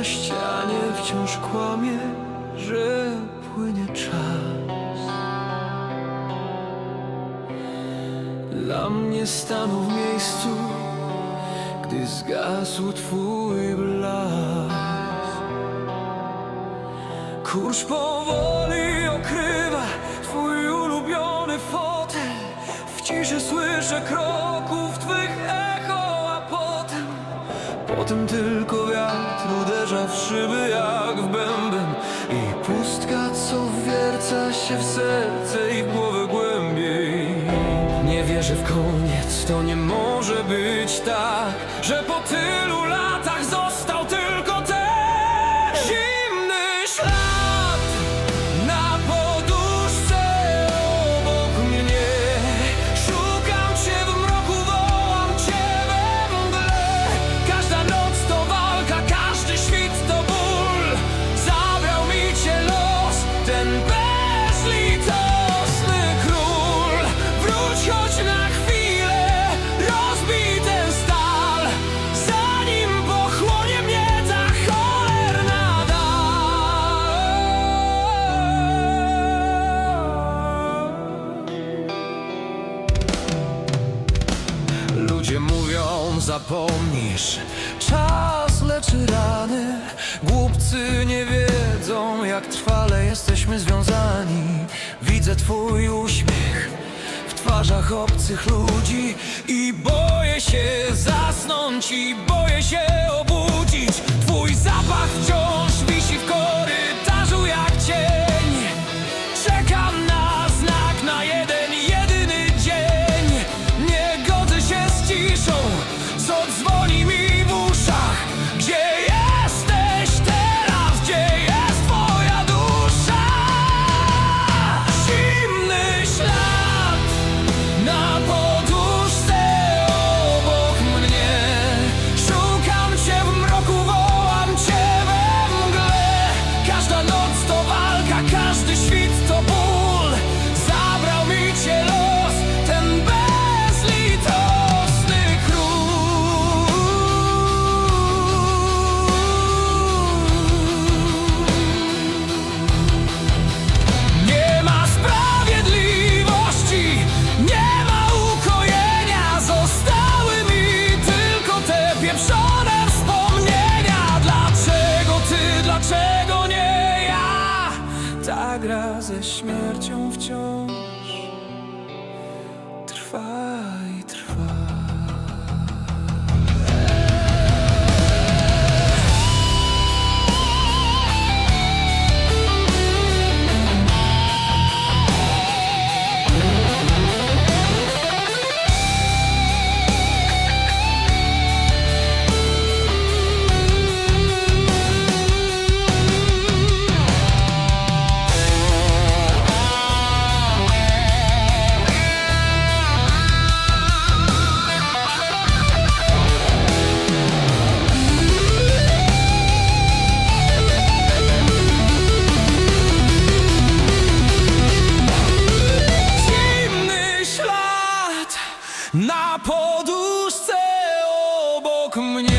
na ścianie wciąż kłamie, że płynie czas. Dla mnie stanął w miejscu, gdy zgasł twój blask. Kurz powoli okrywa twój ulubiony fotel W ciszy słyszę kroków Potem tylko wiatr uderza w szyby jak w bęben I pustka, co wwierca się w serce i w głowę głębiej. Nie wierzę w koniec, to nie może być tak Że po tylu latach zapomnisz. Czas leczy rany. Głupcy nie wiedzą, jak trwale jesteśmy związani. Widzę twój uśmiech w twarzach obcych ludzi I boję się zasnąć i boję się obudzić. Twój zapach wciąż gra ze śmiercią wciąż poduszce obok mnie